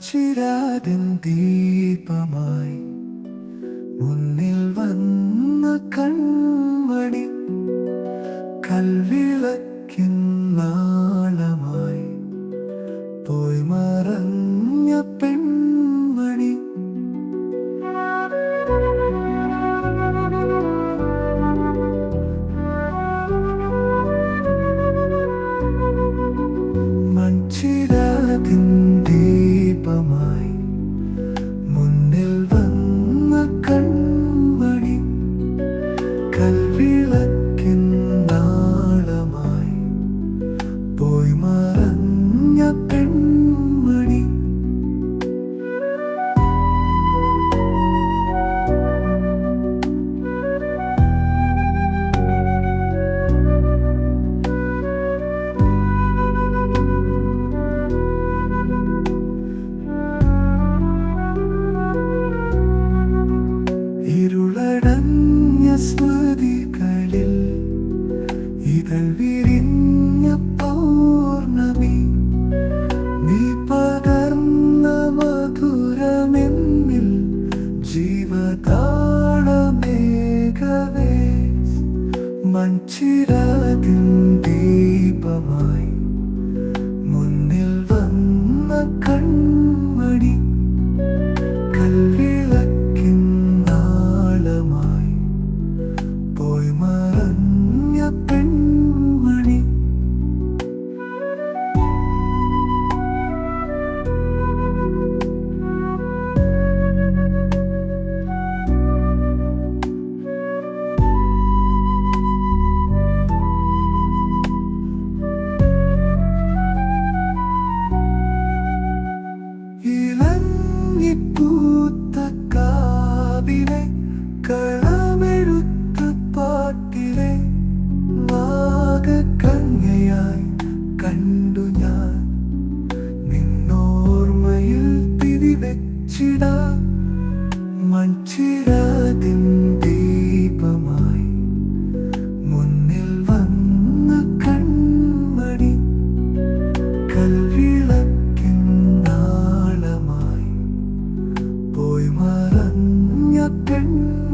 മച്ചിരാതിൻ ദീപമായി മുന്നിൽ വന്ന കൺമണി കൽവിളക്കിൻ നാളമായി പോയി മറഞ്ഞ പെൺമണി. മൺചിരാതിൻ സ്മൃതികളിൽ ഇതൾ വിരിഞ്ഞ പൗർണമി. നീ പകർന്ന മധുരമെന്നിൽ ജീവതാളമേകവേ. മൺചിരാതിൻ ഓർമ്മയായി കണ്ടു ഞാൻ. നിന്നോർമ്മയിൽ തിരി വെച്ചിട. മഞ്ചിരാതിൻ ദീപമായി മുന്നിൽ വന്ന കൺമണി കൽവിളക്കിൻ നാളമായി പോയി മറഞ്ഞ പെണ്ണ